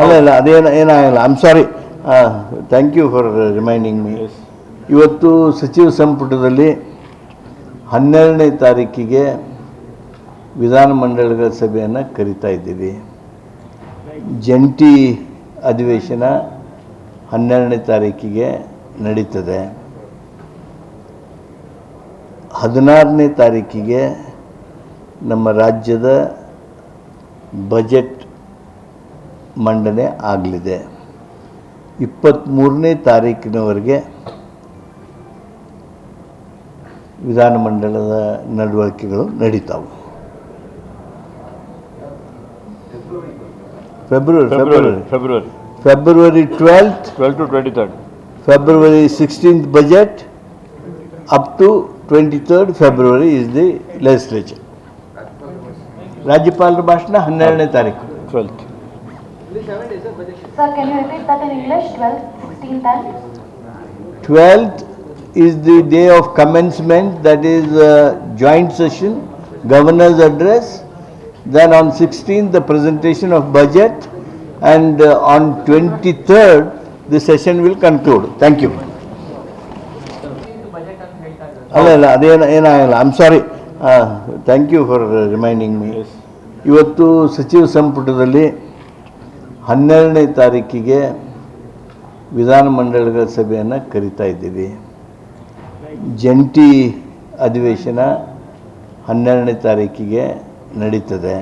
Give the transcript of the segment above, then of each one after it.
ಅಲ್ಲ ಇಲ್ಲ ಅದೇನು ಏನಾಗಲ್ಲ. I'm sorry thank you for reminding me ಇವತ್ತು ಸಚಿವ ಸಂಪುಟದಲ್ಲಿ ಹನ್ನೆರಡನೇ ತಾರೀಕಿಗೆ ವಿಧಾನಮಂಡಲಗಳ ಸಭೆಯನ್ನು ಕರಿತಾ ಇದ್ದೀವಿ. ಜಂಟಿ ಅಧಿವೇಶನ ಹನ್ನೆರಡನೇ ತಾರೀಕಿಗೆ ನಡೀತದೆ. ಹದಿನಾರನೇ ತಾರೀಕಿಗೆ ನಮ್ಮ ರಾಜ್ಯದ ಬಜೆಟ್ ಮಂಡನೆ ಆಗಲಿದೆ. ಇಪ್ಪತ್ತ್ಮೂರನೇ ತಾರೀಕಿನವರೆಗೆ ವಿಧಾನಮಂಡಲದ ನಡವಳಿಕೆಗಳು ನಡೀತಾವೆ. February February February. February. Twelfth 12 to 23rd. February sixteenth budget up to twenty third February is the legislature ರಾಜ್ಯಪಾಲರ ಭಾಷಣ ಹನ್ನೆರಡನೇ ತಾರೀಕು. 12th. Sir, can you repeat that in English? 12th, 16th and? Twelfth is the day of commencement, that is uh, joint session, governor's address. Then on 16th, the presentation of budget, and uh, on 23rd, the session will conclude. Thank you. Budget ಅಂತ ಹೇಳ್ತಾ ಇದ್ದಾರೆ ಅಲ್ಲ ಇಲ್ಲ ಅದೇನು ಏನಾಗಲ್ಲ I'm sorry thank you for reminding me Yes. ಇವತ್ತು ಸಚಿವ ಸಂಪುಟದಲ್ಲಿ ಹನ್ನೆರಡನೇ ತಾರೀಕಿಗೆ ವಿಧಾನಮಂಡಲಗಳ ಸಭೆಯನ್ನು ಕರಿತಾ ಇದ್ದೀವಿ. ಜಂಟಿ ಅಧಿವೇಶನ ಹನ್ನೆರಡನೇ ತಾರೀಕಿಗೆ ನಡೀತದೆ.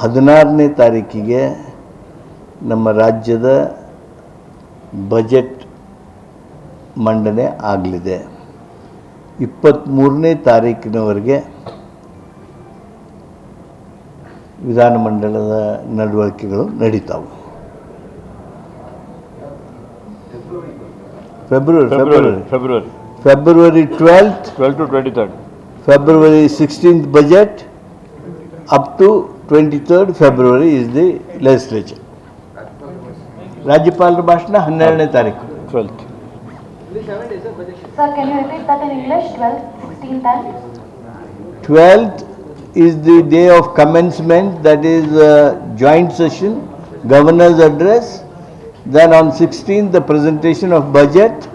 ಹದಿನಾರನೇ ತಾರೀಕಿಗೆ ನಮ್ಮ ರಾಜ್ಯದ ಬಜೆಟ್ ಮಂಡನೆ ಆಗಲಿದೆ. ಇಪ್ಪತ್ತ್ಮೂರನೇ ತಾರೀಕಿನವರೆಗೆ ವಿಧಾನಮಂಡಲದ ನಡವಳಿಕೆಗಳು ನಡೀತಾವೆ February February February twelfth 12 to 23rd. February sixteenth budget up to twenty third February is the legislature ರಾಜ್ಯಪಾಲರ ಭಾಷಣ ಹನ್ನೆರಡನೇ ತಾರೀಕು 12th. Sir, can you repeat that in English? 12th, 16th and? Twelfth is the day of commencement, that is uh, joint session, governor's address. Then on 16th, the presentation of budget,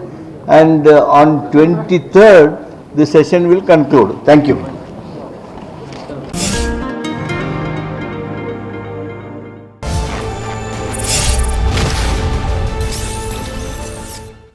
and uh, on 23rd, the session will conclude. Thank you.